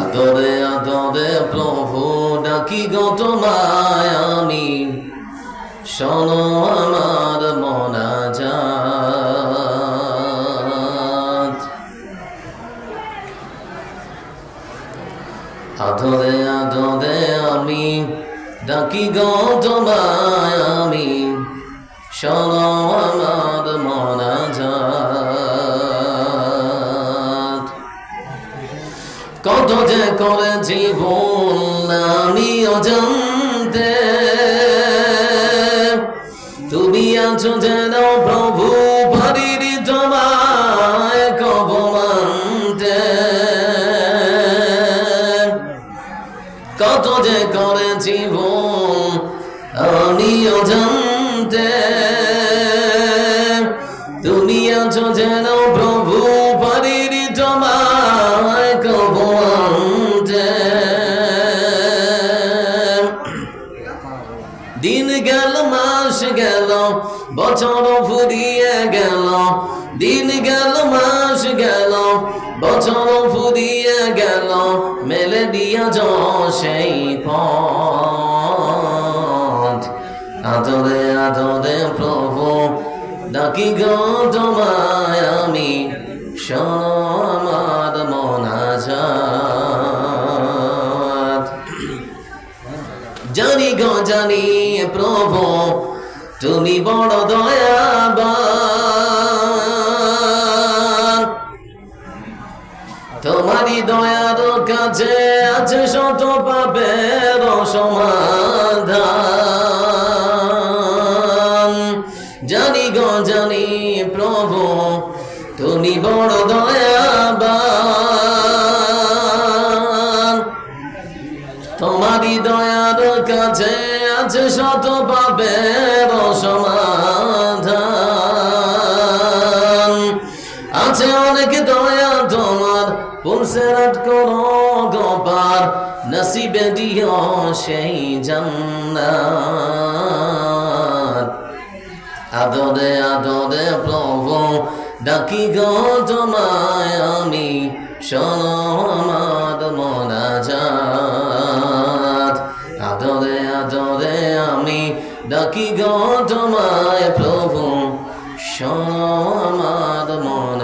আদরে আদরে প্রভু ডাকি গো তোমায় আমি। শোনো আমার মনাজাত আদরে আদরে আমি ডাকি গো তোমায় আমি। শোনো কত যে করেছি ভুল আমি অজান্তে তুমি আছো যেন প্রভু পারির তোমায় কব মানতে। কত যে করেছি ভুল আমি অজান্তে তুমি আছো যেন প্রভু দিন গেল, মাস গেল, বছর ফুরিয়ে গেল। দিন গেল, মাস গেল, বছর ফুরিয়ে গেল, মেলে দিয়া সেই আদরে আদরে প্রভু, ডাকি গো তোমায় আমি শোনো জানি গো, জানি প্রভু, তুমি বড় দয়াবান। তোমারই দয়ার কাছে আছে শত পাপের সমাধান। জানি গো, জানি প্রভু, তুমি বড় দয়াবান। কাছে আছে শত পাপের সমাধান। আছে অনেক দয়া তোমার পুলসেরাট করো গোপার নসিবে দিও সেই জান্নাত। আদরে আদরে প্রভু, ডাকি গো তোমায় আমি শোনো আমি ডাকি গো তোমায় প্রভু শোনো আমার মন